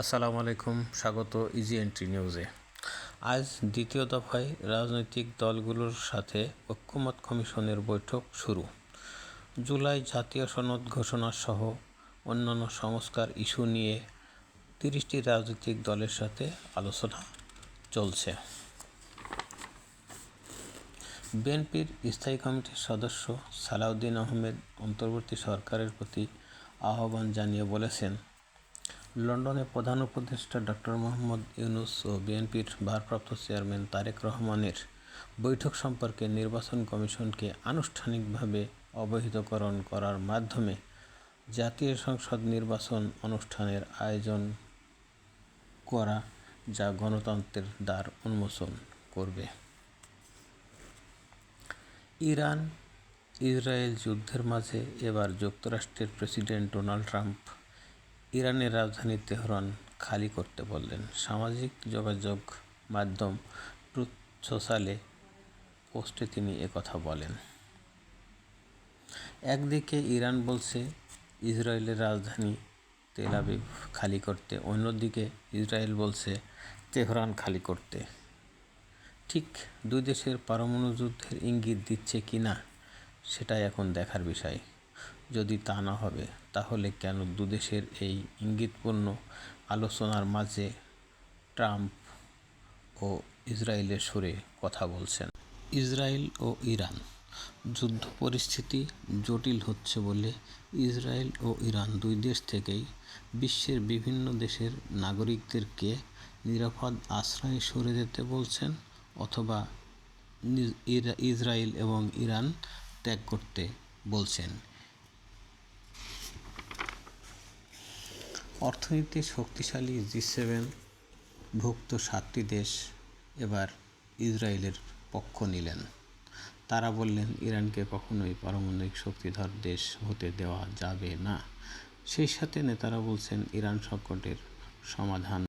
আসসালামু আলাইকুম, স্বাগত ইজি এন্ট্রি নিউজে আজ দ্বিতীয় দফায় রাজনৈতিক দলগুলোর সাথে ঐক্যমত কমিশনের বৈঠক শুরু। জুলাই জাতীয় সনদ ঘোষণা সহ অন্যান্য সংস্কার ইস্যু নিয়ে তিরিশটি রাজনৈতিক দলের সাথে আলোচনা চলছে। বিএনপির স্থায়ী কমিটির সদস্য সালাউদ্দিন আহমেদ অন্তর্বর্তী সরকারের প্রতি আহ্বান জানিয়ে বলেছেন লন্ডনে প্রধান উপদেষ্টা ডক্টর মোহাম্মদ ইউনুস ও বিএনপির ভারপ্রাপ্ত চেয়ারম্যান তারেক রহমানের বৈঠক সম্পর্কে নির্বাচন কমিশনকে আনুষ্ঠানিকভাবে অবহিতকরণ করার মাধ্যমে জাতীয় সংসদ নির্বাচন অনুষ্ঠানের আয়োজন করা যা গণতন্ত্রের দ্বার উন্মোচন করবে। ইরান ইসরায়েল যুদ্ধের মাঝে এবার যুক্তরাষ্ট্রের প্রেসিডেন্ট ডোনাল্ড ট্রাম্প ইরানের রাজধানী তেহরান খালি করতে বললেন। সামাজিক যোগাযোগ মাধ্যম ট্রুথ সোশ্যালে পোস্টে তিনি একথা বলেন। একদিকে ইরান বলছে, ইসরায়েলের রাজধানী তেল আবিব খালি করতে, অন্যদিকে ইসরায়েল বলছে, তেহরান খালি করতে। ঠিক দুই দেশের পারমাণু যুদ্ধের ইঙ্গিত দিচ্ছে কি না সেটাই এখন দেখার বিষয়। যদি তা না হবে, তাহলে কেন দুদেশের এই ইঙ্গিতপূর্ণ আলোচনার মাঝে ট্রাম্প ও ইসরায়েলের সুরে কথা বলছেন? ইসরায়েল ও ইরান, যুদ্ধ পরিস্থিতি জটিল হচ্ছে বলে ইসরায়েল ও ইরান দুই দেশ থেকেই বিশ্বের বিভিন্ন দেশের নাগরিকদেরকে নিরাপদ আশ্রয়ে সরে যেতে বলছেন অথবা ইসরায়েল এবং ইরান ত্যাগ করতে বলছেন। অর্থনীতি শক্তিশালী জি সেভেন ভুক্ত সাতটি দেশ এবার ইসরায়েলের পক্ষ নিলেন। তারা বললেন, ইরানকে কখনোই পারমাণবিক শক্তিধর দেশ হতে দেওয়া যাবে না। সেই সাথে নেতারা বলছেন, ইরান সংকটের সমাধান